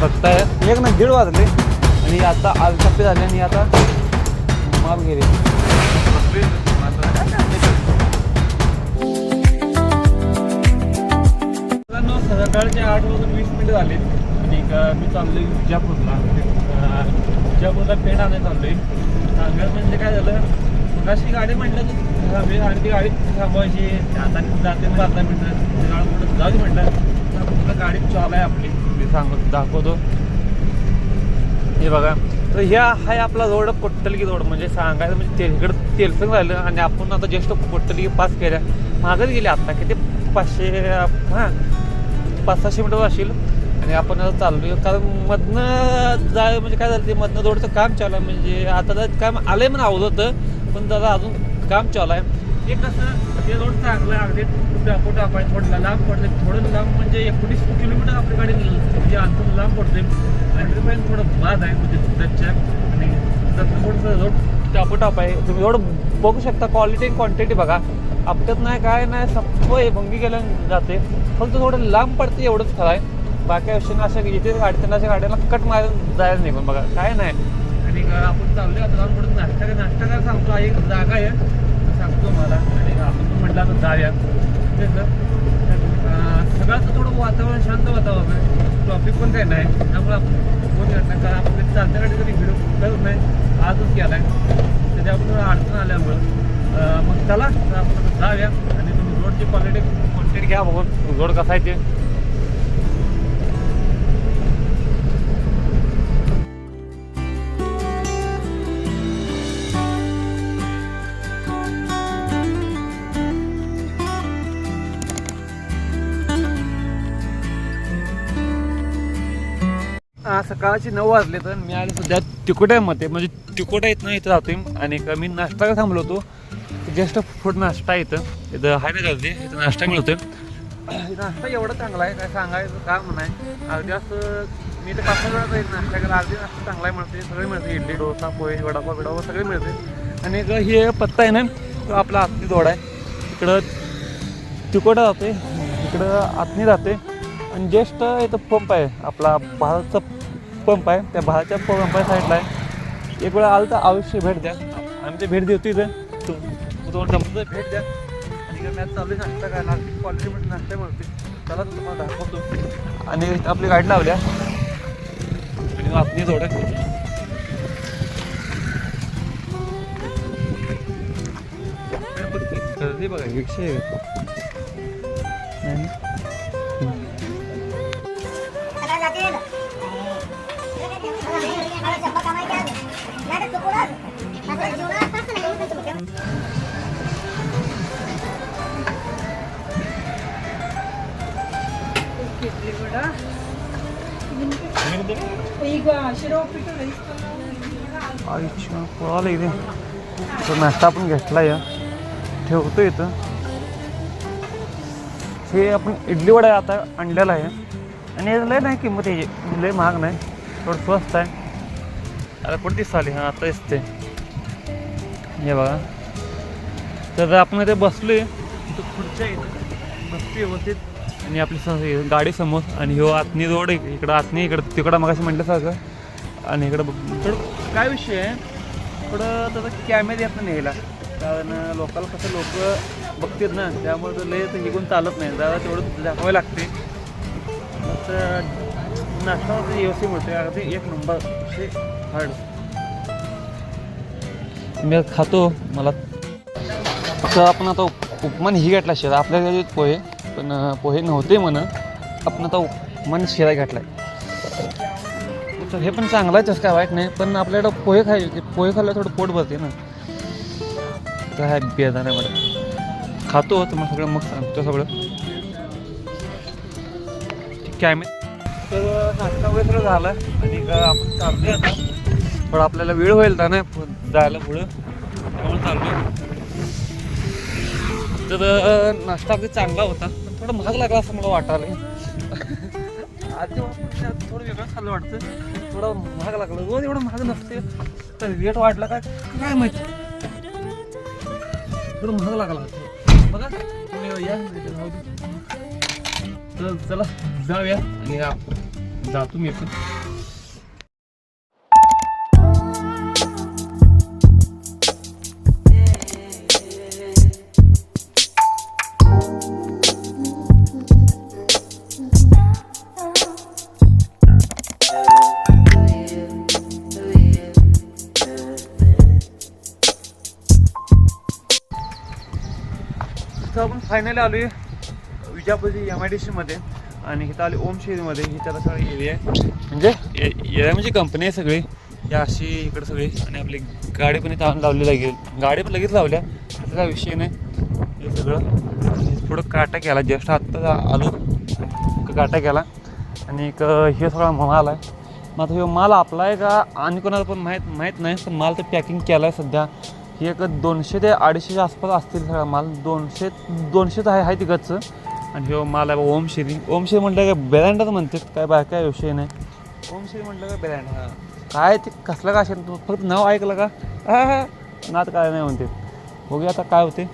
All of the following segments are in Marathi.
बघताय. एक ना दीड वाजले. आणि आता आलटप्पे झाले आणि आता माल गेले सकाळचे आठ वाजून वीस मिनिटं झाले. आणि क- मी चाललोय विजापूरला. विजापूरला पेंट आणायला चाललोय. सांगायचं म्हणजे काय झालं मगाशी गाडी म्हटलं तर थांबे आणि ती गाडी थांबवायची. आता जाते ना अर्धा मिनिटं जाऊ म्हटलं गाडी चालू आहे आपली. सांगतो दाखवतो. हे बघा. तर ह्या हाय आपला रोड कोट्टलगी रोड. म्हणजे सांगायचं म्हणजे ते इकडं तेलसंग झालं आणि आपण आता जस्ट कोट्टलगी पास केल्या मागच गेले आता किती? पाचशे हां. पाच सहाशे मीटर असेल. आणि आपण आता चाललोय. कारण मधनं जाय म्हणजे काय झालं ते मधनं रोडचं काम चालू आहे. म्हणजे आता काम काम आलंय म्हणून आवडत होतं. पण दादा अजून काम चालू आहे. ते कसं ते रोड चांगलं अगदी कुठं आपण थोडं लांब पडते थोडं लांब म्हणजे एकोणीस किलोमीटर आपल्या गाडी म्हणजे अंतर लांब पडते आणि पण थोडं बाद आहे म्हणजे त्याच्या आणि त्यातनं रोड टापोटाप आहे तुम्ही रोड बघू शकता क्वालिटी आणि क्वांटिटी बघा. आपल्यात नाही काय नाही सप्प भंगी गेल्या जाते फक्त थोडं लांब पडते एवढंच खरं आहे. बाकी अशा अशा इथे गाडी त्यांना अशा गाड्याला कट मारून जायला नाही पण बघा काय नाही. आणि आपण चालले आता लांब पुढे नाश्ता नाश्ता काय सांगतो एक जागा आहे. सांगतो मला आणि आपण पण म्हटलं आता जाऊया. तेच सगळ्याचं थोडं वातावरण शांत वातावरण आहे. ट्रॉफिक पण काही नाही. त्यामुळे आपण फोन करत नाही. कारण आपण कधी चालत्या गाडी कधी व्हिडिओ करत नाही. आजच केला आहे त्याच्यामुळे थोडं अडचण आल्यामुळं. मग चला आपण जाऊया. आणि तुम्ही रोडची क्वालिटी क्वांटिटी घ्या बघून रोड कसा आहे ते? हा, सकाळची नऊ वाजले तर मी आले सध्या तिकोट्यामध्ये म्हणजे तिकोटा इथनं इथं राहतोय आणि मी नाश्ता का थांबलो होतो. जस्ट फूड नाश्ता इथं. इथं हाय ना गर्दी. इथं नाश्ता मिळतोय. नाश्ता एवढा चांगला आहे. काय सांगायचं काम नाही अगदी असं मी तर पाच वेळा जाईल नाश्ता करा अगदी नाश्ता चांगला आहे मिळते सगळे मिळते इडली डोसा पोहे वडापाव बिडापाव सगळे मिळते आणि एक हे पत्ता आहे ना तो आपला आतनी दोड आहे. इकडं तिकोटा जाते इकडं आतनी जाते आणि ज्येष्ठ इथं पंप आहे. आपला भारतचा पंप आहे. त्या भाच्या पंपा साईडला आहे. एक वेळा आलं तर अवश्य भेट द्या. आम्ही ते भेट देतो तिथं तू तुम्हाला भेट द्या. आणि मॅच चालू नाश्ता काय नाश्ता क्वालिटी म्हणजे नाश्ता मिळते चला तर तुम्हाला दाखवतो. आणि आपली गाडी लावल्या. आणि आपली जोड गर्दी बघा रिक्षा आहे अच्छा कोणाला इथे तो नाश्ता आपण घेतला या ठेवतो इथं हे आपण इडली वडा आता आणलेला आहे आणि लय नाही किंमत याची लय महाग नाही थोडं स्वस्त आहे अरे कोणतीच आली हां आता दिसते हे बघा. तर आपण इथे बसलोय. इथं खुर्च्या इथं बसतो व्यवस्थित. आणि आपली स- गाडी समोर आणि ह्यो आतनी रोड आहे. इकडं आतनी इकडं तिकडं मगाशी म्हटल्यासारखं. आणि इकडं बघ- थोडं काय विषय आहे? थोडं त्याचा कॅमेरे आपण न्यायला कारण लोकांना कसं लोक बघतात ना त्यामुळे तर लय तर निघून चालत नाही. जरा तेवढं दाखवावे लागते. तर नाश्ता व्यवस्थित मिळते अगदी एक नंबर. हार्ड मी खातो मला तर आपण आता उप- उपमान ही घातला शिरा. आपल्या पोहे पण पोहे नव्हते म्हणून आपण आता उपमान शिरा घेतलाय. तर हे पण चांगलं आहे तसं काय वाईट नाही. पण आपल्याकडं पोहे खायचे पोहे खाल्लं थोडं पोट भरते ना. तर आहे मला खातो तुम्हाला सगळं मग सांगतो सगळं. ठीक आहे मी तर नाश्ता वगैरे सगळं झालं. आणि आपण चाललोय आता. पण आपल्याला वेळ होईल ना नाही जायला पुढं त्यामुळे चाललोय तर नाश्ता अगदी चांगला होता. पण थोडा महाग लागला असं मला वाटायला. म्हणजे आधी थोडं वेगळं खाल्लं वाटतं. थोडं महाग लागलं. रोज एवढं महाग नसते. तर रेट वाढला काय काय माहिती? थोडं महाग लागला बघा तुम्ही या. तर चला जाऊया. आणि जातो मी पण. इथं आपण फायनली आलोय विजापूरची एम आय डी सीमध्ये आणि इथं आले ओम शेरीमध्ये ही त्याला सगळी एरिया आहे. म्हणजे? एरिया म्हणजे कंपनी आहे सगळी. या अशी इकडे सगळी. आणि आपली गाडी पण इथं आणून लावली लागेल गाडी पण लगेच लावल्या. त्याचा काय विषय नाही. हे सगळं. पुढं काटा केला. जस्ट आत्ता आलो. काटा केला. आणि एक हे सगळा माल आहे. मग आता हे माल आपला आहे का? आणि कोणाला पण माहीत माहीत नाही. पण माल तर पॅकिंग केला आहे सध्या. ही एक दोनशे ते अडीचशेच्या आसपास असतील सगळा माल. दोनशे दोनशेच आहे आहे तिकडचं. आणि हे माल आहे ओम श्री. ओम श्री म्हटलं काय ब्रँडच म्हणतात काय बाय काय विषय नाही. ओम श्री म्हटलं काय ब्रँड हा. काय ते कसलं का असेल फक्त नाव ऐकलं का? हा हा. नात काय नाही म्हणते. बघूया आता काय होते.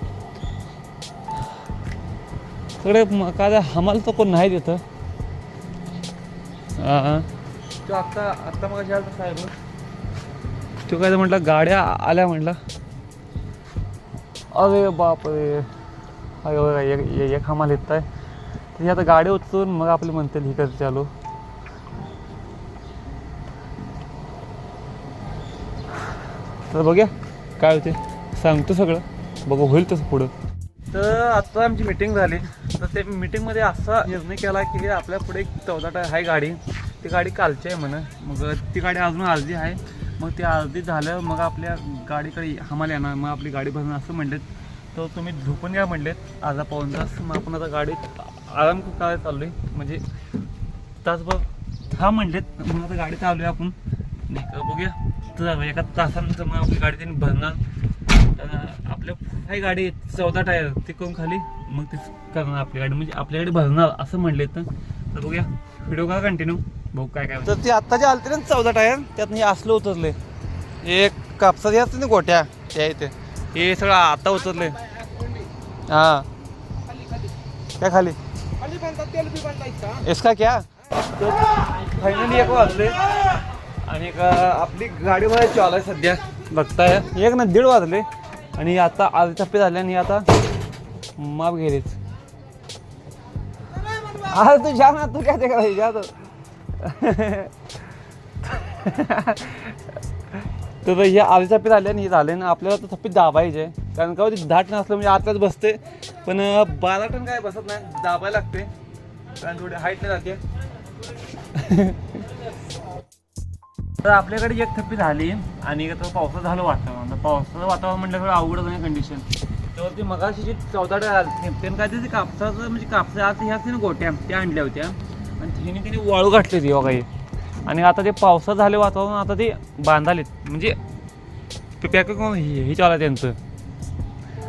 सगळे काय हमाल तर कोण नाही हा तो आत्ता आत्ता मग साहेब. तो काय म्हटलं गाड्या आल्या म्हटलं. अरे बापरे. अरे एक एक- एक हमाल येत आहे. तर आता गाडी उचलून मग आपली म्हणते ही चालू. तर बघूया काय होते. सांगतो सगळं. बघू होईल तसं पुढं. तर आत्ता आमची मीटिंग झाली. तर ते मीटिंगमध्ये असा निर्णय केला की आपल्या पुढे एक चौदा टाय आहे गाडी. ती गाडी कालची आहे म्हणा. मग ती गाडी अजून अर्धी आहे. मग ते अर्धी झाल्यावर मग आपल्या गाडीकडे हमाल येणार मग आपली गाडी भरणार असं म्हणलेत. तर तुम्ही झोपून घ्या म्हणलेत अर्धा पाऊन तास मग आपण आता गाडीत आराम करायला चाललो आहे म्हणजे तासभर हा म्हणलेत मग आता गाडी चालू आहे आपण. नाही बघूया. तर एका तासानंतर मग आपली गाडी त्यांनी भरणार. आपल्या काही गाडी चौदा टायर तिकडून करून खाली मग ते करणार आपली गाडी. म्हणजे आपली गाडी भरणार असं म्हणले तर तर बघूया व्हिडिओ का कंटिन्यू बघू काय काय तर ते आत्ताचे आलते ना चौदा टायर त्यात हे असलं उतरले. एक कापसाचे असते ना गोट्या त्या इथे. हे सगळं आता उतरले. हा. काय खाली. इसका क्या? फायनली एक वाजले. आणि एक आपली गाडी मध्ये चालू आहे सध्या. बघताय. एक ना दीड वाजले. आणि आता आज टप्पे झाले आणि आता माप गेलेच आज तू जा ना तू काय ते करायचं? जा तू. तर हे आधी थप्पी झाले आणि हे झाले ना आपल्याला तर थप्पी दाबायचे. कारण का होती दहा टन असलं म्हणजे आतल्याच बसते. पण बारा टन काय बसत नाही दाबायला लागते. कारण थोडी हाईट नाही जाते. तर आपल्याकडे एक थप्पी झाली आणि तर पावसाचं झालं वातावरण. पावसाचं वातावरण म्हटलं थोडं अवघडच नाही कंडिशन त्यावरती मगाशी जी चौदा त्यानं काय ते कापसाचं म्हणजे कापसा आता ह्या असते ना गोट्या त्या आणल्या होत्या. आणि तिने तिने वाळू घातली ती काही आणि आता ते पावसात झाले वातावरण आता ते बांधालेत. म्हणजे पॅक करून हे हे चालू आहे त्यांचं.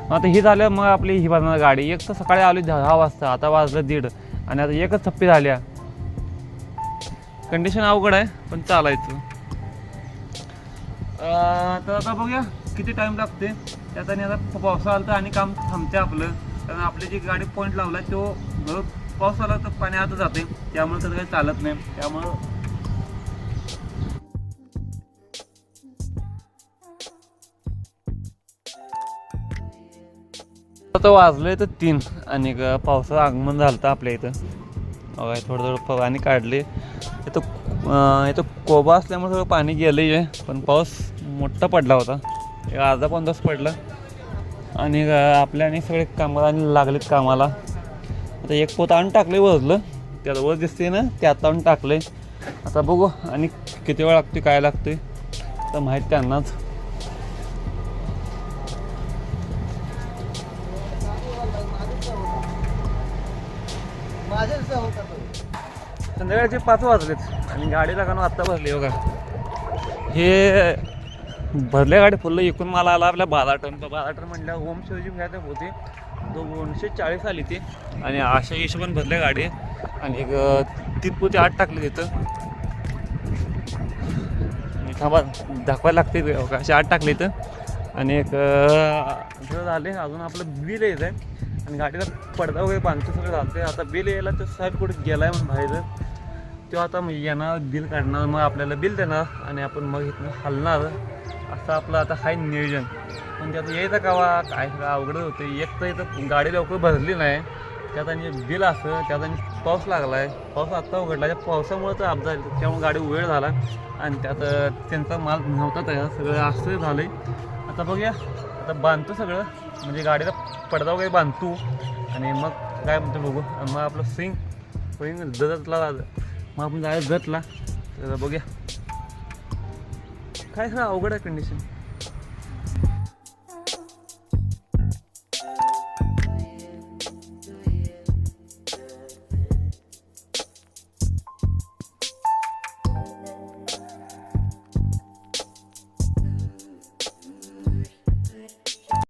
मग आता हे झालं मग आपली ही बांधणार गाडी. एक तर सकाळी आली दहा वाजता आता वाजलं दीड. आणि आता एकच थप्पी झाल्या. कंडिशन अवघड आहे पण चालायचं. तर आता बघूया किती टाइम लागते. त्यात आणि आता पावसाळा आला तर आणि काम थांबते आपलं. कारण आपली जी गाडी पॉईंट लावला तो बरोबर पाऊस आला तर पाणी आता जाते त्यामुळे तर काही चालत नाही. त्यामुळं आता वाजलंय तर तीन आणि पावसाचं आगमन झालं होतं आपल्या इथं. बघा थोडं थोडं पाणी काढले. इथं इथं कोबा असल्यामुळे थोडं पाणी गेलं आहे पण पाऊस मोठा पडला होता. एक अर्धा पण तास पडला. आणि आपल्या आणि सगळे कामाला आणि लागलेत कामाला. आता एक पोत आणून टाकले वजलं. त्याला वर दिसते ना ते आता आणून टाकले आता बघू आणि किती वेळ लागते काय लागते तर माहीत त्यांनाच. संध्याकाळचे पाच वाजलेत आणि गाडी का आत्ता भरली बघा. हे भरल्या गाडी फुल्ल इकून मला आला आपल्या बारा टन बारा टन म्हणल्या ओम शिवजी घ्यायला होते दोनशे चाळीस आली ती. आणि अशा हिशोबाने भरल्या गाडी. आणि एक अं, आठ टाकली तिथं थांबा दाखवायला लागते असे आठ टाकले इथं. आणि एक झाले. अजून आपलं बिल येत आहे आणि गाडीला पडदा वगैरे बांधतो सगळं झालं आता बिल यायला तर साहेब कुठे गेलाय म्हणून बाहेर. तो आता मग येणार बिल काढणार. मग आपल्याला बिल देणार. आणि आपण मग इथनं हलणार. असं आपलं आता हाय नियोजन. पण त्यात यायचं कावा काय सगळं अवघड होतं. एक तर इथं गाडी लवकर भरली नाही. त्यात आणि बिल असं त्यात आणि पाऊस लागला आहे पाऊस आत्ता उघडला. त्या पावसामुळे तर अपघात त्यामुळे गाडी वेळ झाला. आणि त्यात त्यांचा माल नव्हता तयार. सगळं असं झालं आहे आता बघूया. आता बांधतो सगळं. म्हणजे गाडीला पडदा वगैरे बांधतो. आणि मग काय म्हणतो बघू. आणि मग आपलं स्विंग. स्विंग जतला मग आपण जायला जतला तर बघूया. काय सगळं अवघड आहे कंडिशन